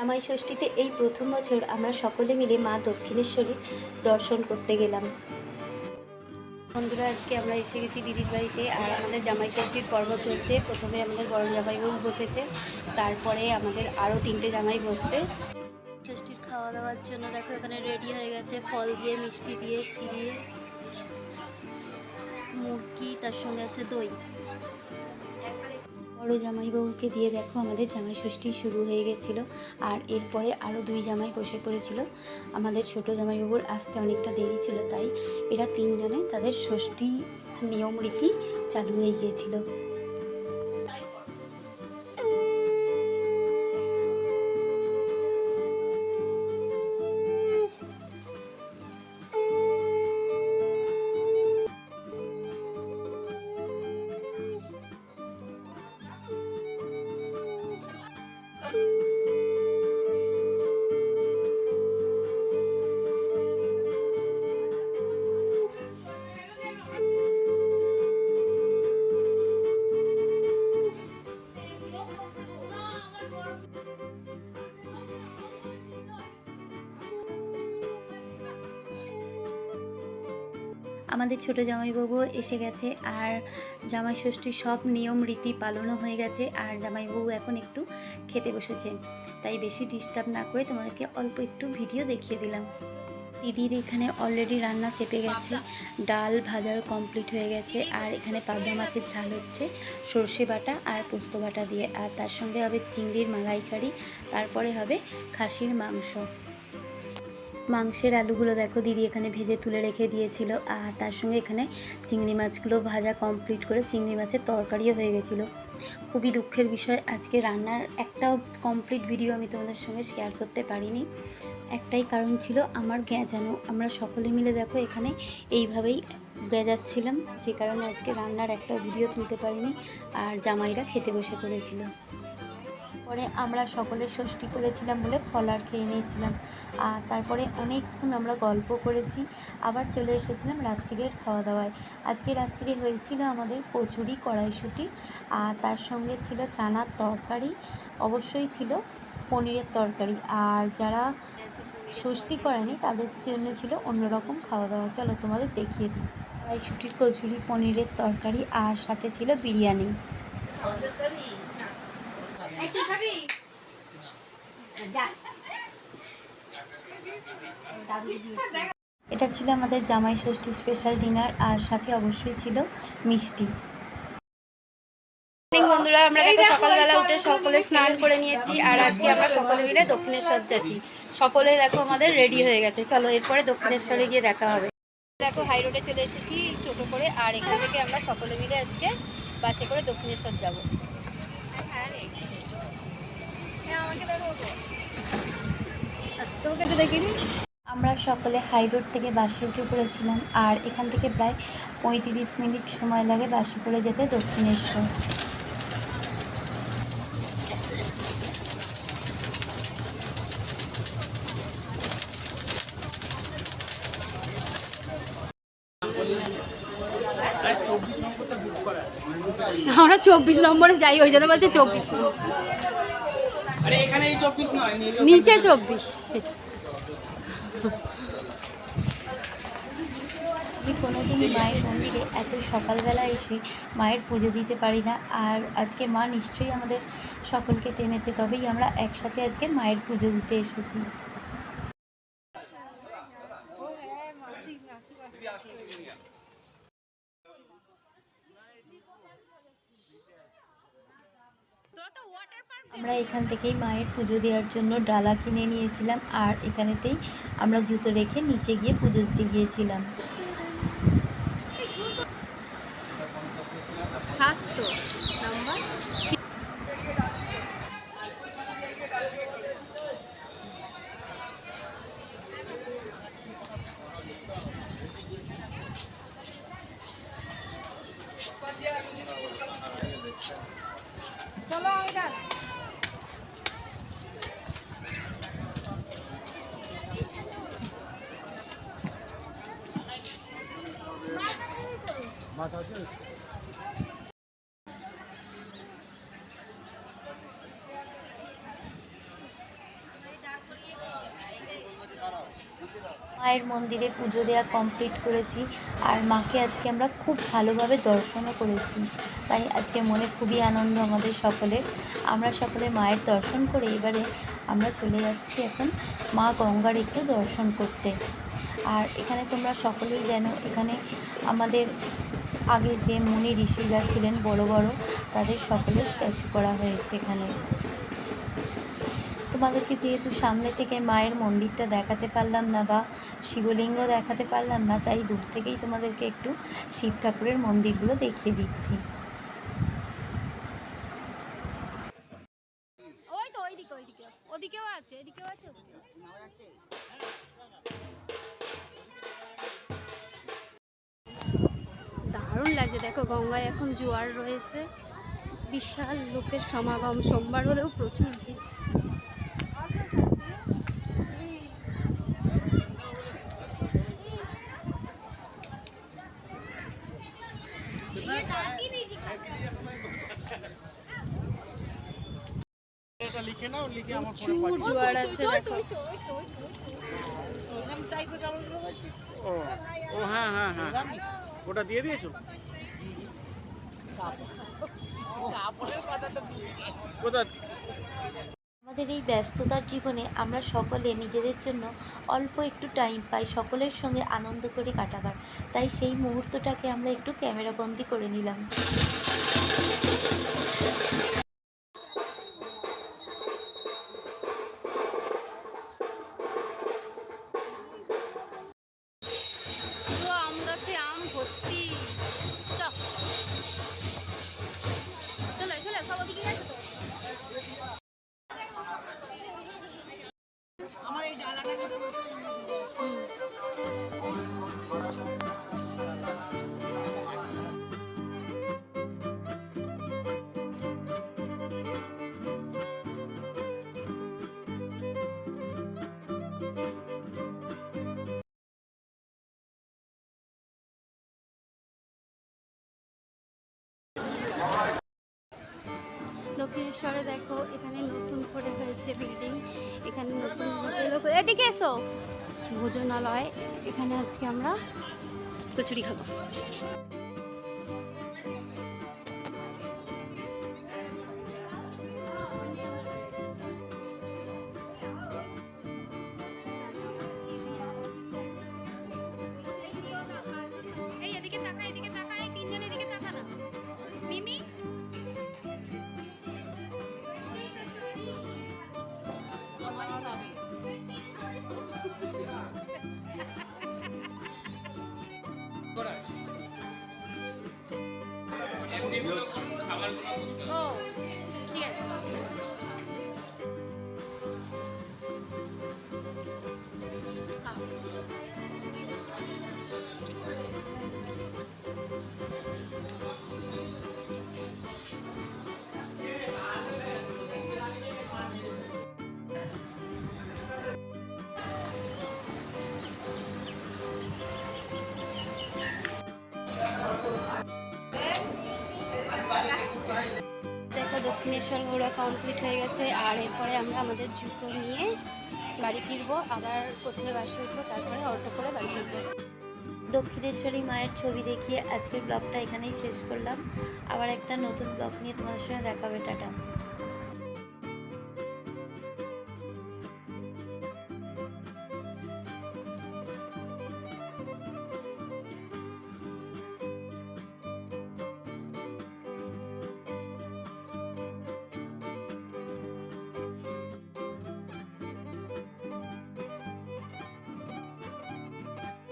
জামাই ষষ্ঠীতে এই প্রথম বছর আমরা সকলে মিলে মা দক্ষিণেশ্বরী দর্শন করতে গেলাম। বন্ধুরা, আজকে আমরা এসে গেছি দিদির বাড়িতে আর আমাদের জামাই ষষ্ঠীর পর্ব চলছে। প্রথমে আমাদের বড় জামাইবাবু বসেছে, তারপরে আমাদের আরও তিনটে জামাই বসবে। ষষ্ঠীর খাওয়া দাওয়ার জন্য দেখো এখানে রেডি হয়ে গেছে, ফল দিয়ে, মিষ্টি দিয়ে, চিড়িয়ে, মুরগি, তার সঙ্গে আছে দই। বড় জামাইবাবুকে দিয়ে দেখো আমাদের জামাই ষষ্ঠী শুরু হয়ে গেছিল। আর এরপরে আরও দুই জামাই বসে পড়েছিল। আমাদের ছোট জামাইবাবুর আসতে অনেকটা দেরি ছিল, তাই এরা তিনজনে তাদের ষষ্ঠী নিয়ম রীতি চালু হয়ে গিয়েছিল। আমাদের ছোট জামাইবাবু এসে গেছে আর জামাই ষষ্ঠীর সব নিয়ম রীতি পালনও হয়ে গেছে আর জামাইবাবু এখন একটু খেতে বসেছে। তাই বেশি ডিস্টার্ব না করে তোমাদেরকে অল্প একটু ভিডিও দেখিয়ে দিলাম। দিদির এখানে অলরেডি রান্না চেপে গেছে, ডাল ভাজাও কমপ্লিট হয়ে গেছে আর এখানে পাবদা মাছের ঝাল হচ্ছে, সর্ষে বাটা আর পোস্ত বাটা দিয়ে। আর তার সঙ্গে হবে চিংড়ির মালাইকারি, তারপরে হবে খাসির মাংস। মাংসের আলুগুলো দেখো দিদি এখানে ভেজে তুলে রেখে দিয়েছিল, আর তার সঙ্গে এখানে চিংড়ি মাছগুলো ভাজা কমপ্লিট করে চিংড়ি মাছের তরকারিও হয়ে গেছিল। খুবই দুঃখের বিষয়, আজকে রান্নার একটাও কমপ্লিট ভিডিও আমি তোমাদের সঙ্গে শেয়ার করতে পারিনি। একটাই কারণ ছিল আমার গ্যাঁজানো আমরা সকলে মিলে দেখো এখানে এইভাবেই গেজাচ্ছিলাম, যে কারণে আজকে রান্নার একটা ভিডিও তুলতে পারিনি, আর জামাইরা খেতে বসে পড়েছিল। পরে আমরা সকলে ষষ্ঠী করেছিলাম বলে ফলার খেয়ে নিয়েছিলাম। আর তারপরে অনেকক্ষণ আমরা গল্প করেছি, আবার চলে এসেছিলাম রাত্রিরের খাওয়া দাওয়ায় আজকে রাত্রি হয়েছিল আমাদের কচুরি কড়াইশুঁটি, আর তার সঙ্গে ছিল চানার তরকারি, অবশ্যই ছিল পনিরের তরকারি। আর যারা ষষ্ঠী করেনি, তাদের জন্য ছিল অন্যরকম খাওয়া দাওয়া চলো তোমাদের দেখিয়ে দিই। কড়াইশুঁটির কচুরি, পনিরের তরকারি, আর সাথে ছিল বিরিয়ানি। তুই খাবি? যা। এটা ছিল আমাদের জামাই ষষ্ঠী স্পেশাল ডিনার আর সাথে অবশ্যই ছিল মিষ্টি। বন্ধুরা আমরা দেখো সকালবেলা উঠে সকলে স্নান করে নিয়েছি আর আজকে আমরা সকলে মিলে দক্ষিণেশ্বর যাচ্ছি। সকলে দেখো আমাদের রেডি হয়ে গেছে। চলো এরপরে দক্ষিণেশ্বরে গিয়ে দেখা হবে। দেখো হাই রোডে চলে এসেছি টোটো করে আর এখান থেকে আমরা সকলে মিলে আজকে বাসে করে দক্ষিণেশ্বর যাব। আমরা সকলে হাই রোড থেকে বাসে উঠে পড়েছিলাম আর এখান থেকে প্রায় পঁয়ত্রিশ মিনিট সময় লাগে বাসে করে যেতে দক্ষিণেশ্বর। আমরা চব্বিশ নম্বরে যাই ওই জন্য বলছে চব্বিশ। আরে নিচে চব্বিশ। কোনোদিনই মায়ের মন্দিরে এত সকালবেলা এসে মায়ের পুজো দিতে পারি না আর আজকে মা নিশ্চয়ই আমাদের সকলকে টেনেছে তবেই আমরা একসাথে আজকে মায়ের পুজো দিতে এসেছি। আমরা এখান থেকেই মায়ের পুজো দেওয়ার জন্য ডালা কিনে নিয়েছিলাম আর এখানেতেই আমরা জুতো রেখে নিচে গিয়ে পুজো দিতে গিয়েছিলাম। নাম্বার। মায়ের মন্দিরে পুজো দেওয়া কমপ্লিট করেছি। আর মাকে আজকে আমরা খুব ভালোভাবে দর্শনও করেছি। তাই আজকে মনে খুবই আনন্দ আমাদের সকলের। আমরা সকলে মায়ের দর্শন করে এবারে আমরা চলে যাচ্ছি এখন মা গঙ্গার একটু দর্শন করতে। আর এখানে তোমরা সকলেই জানো এখানে আমাদের আগে যে মুনি ঋষিরা ছিলেন বড় বড়, তাদের সকলের স্ট্যাচু করা হয়েছে এখানে। তোমাদেরকে যেহেতু সামনে থেকে মায়ের মন্দিরটা দেখাতে পারলাম না বা শিবলিঙ্গ দেখাতে পারলাম না, তাই দূর থেকেই তোমাদেরকে একটু শিব ঠাকুরের মন্দিরগুলো দেখিয়ে দিচ্ছি। দারুণ লাগছে। দেখো গঙ্গায় এখন জোয়ার রয়েছে। বিশাল লোকের সমাগম। সোমবার হলেও প্রচুর ভিড়। প্রচুর জোয়ার আছে দেখো। ও ও হ্যাঁ হ্যাঁ হ্যাঁ। ওটা দিয়ে দিয়েছ? আমাদের এই ব্যস্ততার জীবনে আমরা সকলে নিজেদের জন্য অল্প একটু টাইম পাই সকলের সঙ্গে আনন্দ করে কাটাবার। তাই সেই মুহূর্তটাকে আমরা একটু ক্যামেরাবন্দি করে নিলাম। হুম। দক্ষিণেশ্বরে দেখো, এখানে নতুন করে হয়েছে বিল্ডিং এখানে নতুন এদিকে এসো, ভোজনালয়, এখানে আজকে আমরা কচুরি খাব। ও ঠিক আছে দক্ষিণেশ্বর ঘোরা কমপ্লিট হয়ে গেছে। আর এরপরে আমরা আমাদের জুতো নিয়ে বাড়ি ফিরবো। আবার প্রথমে বাসে উঠবো, তারপরে অটো করে বাড়ি ফিরবো। দক্ষিণেশ্বরী মায়ের ছবি দেখিয়ে আজকের ব্লগটা এখানেই শেষ করলাম। আবার একটা নতুন ব্লগ নিয়ে তোমাদের সঙ্গে দেখাবে টাটা।